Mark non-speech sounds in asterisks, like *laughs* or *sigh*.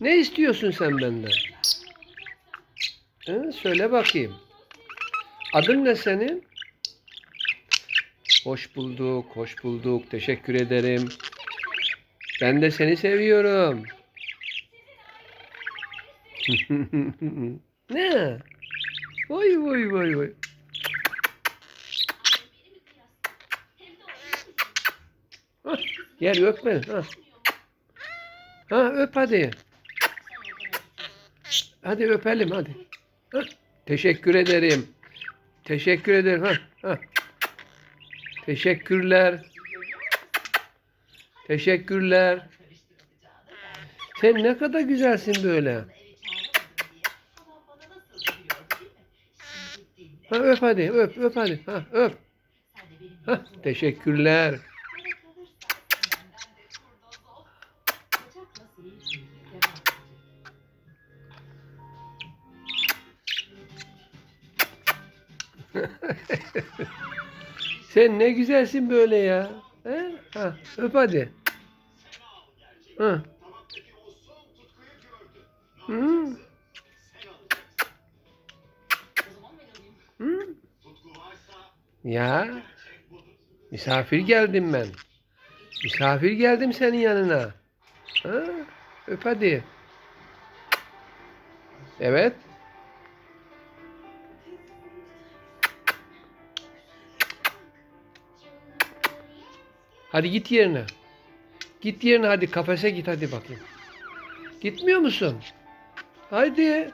Ne istiyorsun sen benden? He, söyle bakayım. Adın ne senin? Hoş bulduk, hoş bulduk. Teşekkür ederim. Ben de seni seviyorum. *laughs* ne? Vay vay vay vay. Gel öp beni. Ha. Ha öp hadi. Hadi öpelim hadi. Hah, Teşekkür ederim. Teşekkür ederim. Ha, ha. Teşekkürler. Teşekkürler. Sen ne kadar güzelsin böyle. Ha, öp hadi, öp, öp hadi. Ha, öp. Ha, teşekkürler. *laughs* Sen ne güzelsin böyle ya. He? Ha, öp hadi. Ha. Hı. Hı. Ya. Misafir geldim ben. Misafir geldim senin yanına. Ha? Öp hadi. Evet. Hadi git yerine. Git yerine hadi kafese git hadi bakayım. Gitmiyor musun? Haydi.